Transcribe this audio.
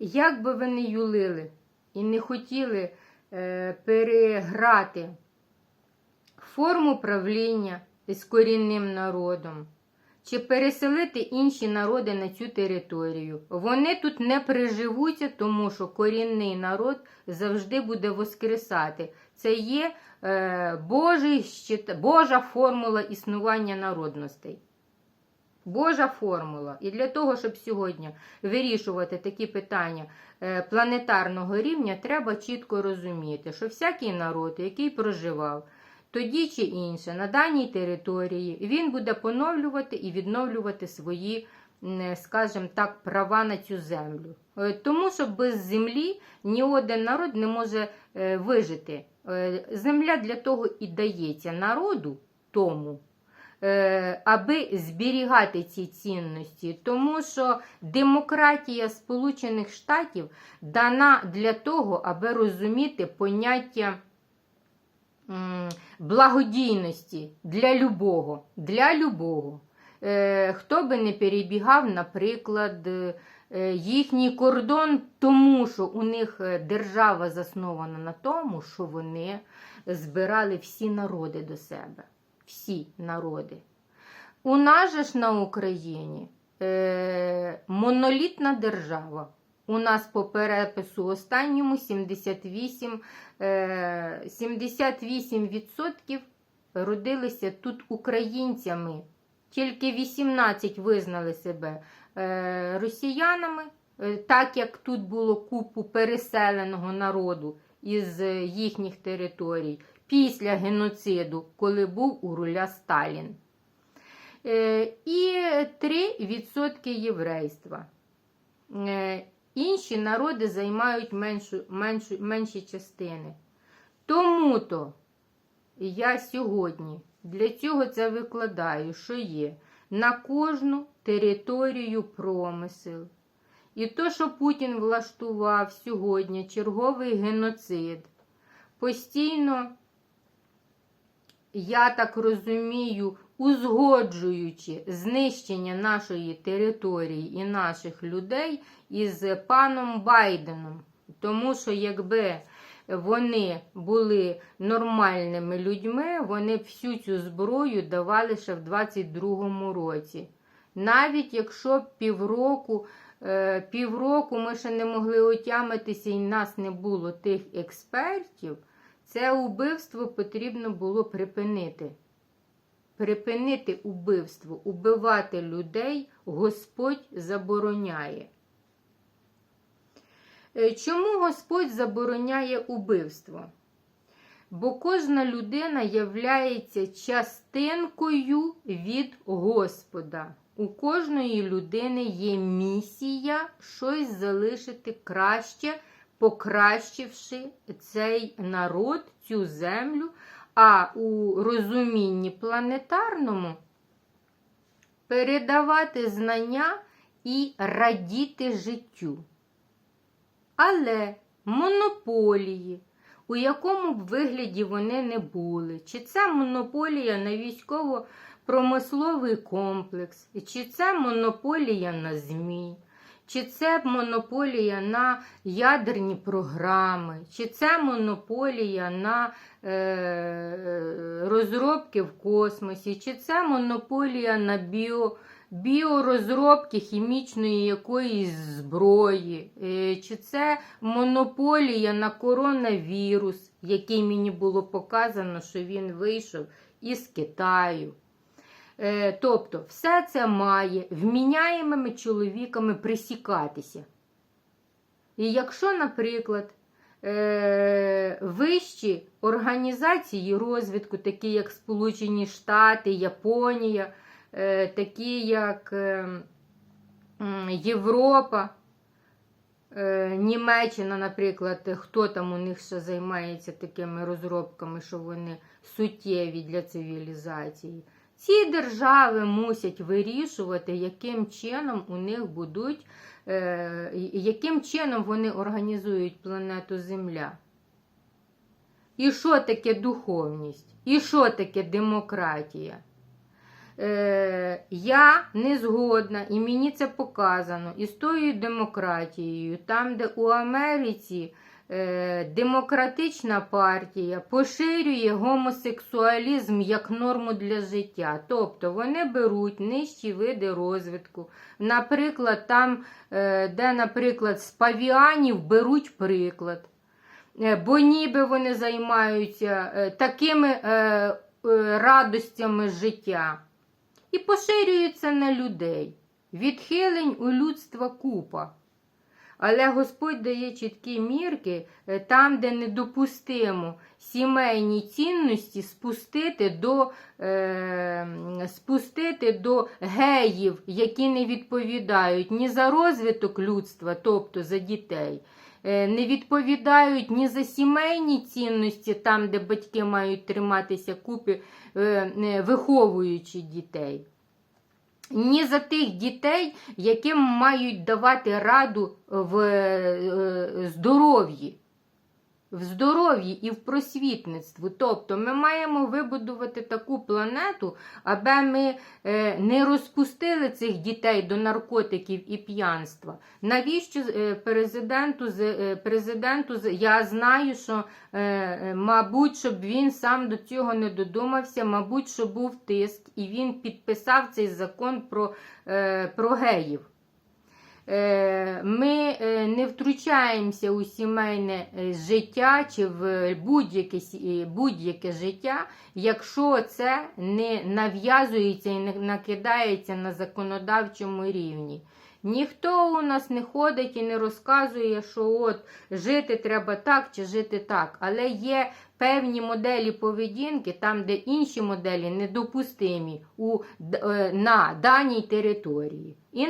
як би ви не юлили і не хотіли е, переграти форму правління з корінним народом, чи переселити інші народи на цю територію. Вони тут не приживуться, тому що корінний народ завжди буде воскресати. Це є е, Божий, Божа формула існування народностей. Божа формула. І для того, щоб сьогодні вирішувати такі питання е, планетарного рівня, треба чітко розуміти, що всякий народ, який проживав тоді чи інше на даній території, він буде поновлювати і відновлювати свої, скажімо так, права на цю землю. Е, Тому що без землі ні один народ не може е, вижити. Е, Земля для того і дається народу тому, е, аби зберігати ці цінності, тому що демократія Сполучених Штатів дана для того, аби розуміти поняття благодійності для любого. Для любого. Е, Хто би не перебігав, наприклад, е, їхній кордон, тому що у них е, держава заснована на тому, що вони збирали всі народи до себе. Всі народи. У нас же ж на Україні е, монолітна держава. У нас по перепису останньому 78, е, 78% родилися тут українцями. Тільки 18 визнали себе е, росіянами, е, так як тут було купу переселеного народу із е, їхніх територій після геноциду, коли був у руля Сталін. Е, І 3% єврейства. Е, Інші народи займають меншу, меншу, менші частини. Тому-то я сьогодні для цього це викладаю, що є на кожну територію промисел. І то, що Путін влаштував сьогодні черговий геноцид, постійно, я так розумію, узгоджуючи знищення нашої території і наших людей із паном Байденом. Тому що якби вони були нормальними людьми, вони всю цю зброю давали ще в 22-му році. Навіть якщо півроку, е, півроку ми ще не могли отямитися і нас не було тих експертів, це убивство потрібно було припинити. Припинити убивство, убивати людей Господь забороняє. Е, Чому Господь забороняє убивство? Бо кожна людина являється частинкою від Господа. У кожної людини є місія щось залишити краще, покращивши цей народ, цю землю, а у розумінні планетарному передавати знання і радіти життю. Але монополії, у якому б вигляді вони не були, чи це монополія на військово-промисловий комплекс, чи це монополія на ЗМІ, чи це монополія на ядерні програми, чи це монополія на е, розробки в космосі, чи це монополія на біо біорозробки хімічної якоїсь зброї, е, чи це монополія на коронавірус, який мені було показано, що він вийшов із Китаю. Е, Тобто, все це має вміняємими чоловіками присікатися. І якщо, наприклад, е, вищі організації розвитку, такі як Сполучені Штати, Японія, е, такі як Європа, Німеччина, наприклад, хто там у них ще займається такими розробками, що вони суттєві для цивілізації. Ці держави мусять вирішувати, яким чином у них будуть, е, яким чином вони організують планету Земля. І що таке духовність? І що таке демократія? е, я не згодна, і мені це показано, із тою демократією, там, де у Америці демократична партія поширює гомосексуалізм як норму для життя. Тобто вони беруть нижчі види розвитку. Наприклад, там, е, де, наприклад, з павіанів беруть приклад. Е, Бо ніби вони займаються е, такими е, е, радостями життя і поширюються на людей. Відхилень у людства купа. Але Господь дає чіткі мірки е, там, де недопустимо сімейні цінності спустити до, е, спустити до геїв, які не відповідають ні за розвиток людства, тобто за дітей, е, не відповідають ні за сімейні цінності, там, де батьки мають триматися купи, е, е, виховуючи дітей ні за тих дітей, яким мають давати раду в е, здоров'ї. В здоров'ї і в просвітництві. Тобто ми маємо вибудувати таку планету, аби ми е, не розпустили цих дітей до наркотиків і п'янства. Навіщо е, президенту, е, президенту я знаю, що, мабуть, щоб він сам до цього не додумався, мабуть, що був тиск, і він підписав цей закон про, про геїв. Е, Ми е, не втручаємося у сімейне е, життя чи в будь-яке, будь-яке життя, якщо це не нав'язується і не накидається на законодавчому рівні. Ніхто у нас не ходить і не розказує, що от жити треба так чи жити так. Але є певні моделі поведінки, там, де інші моделі недопустимі у, на даній території.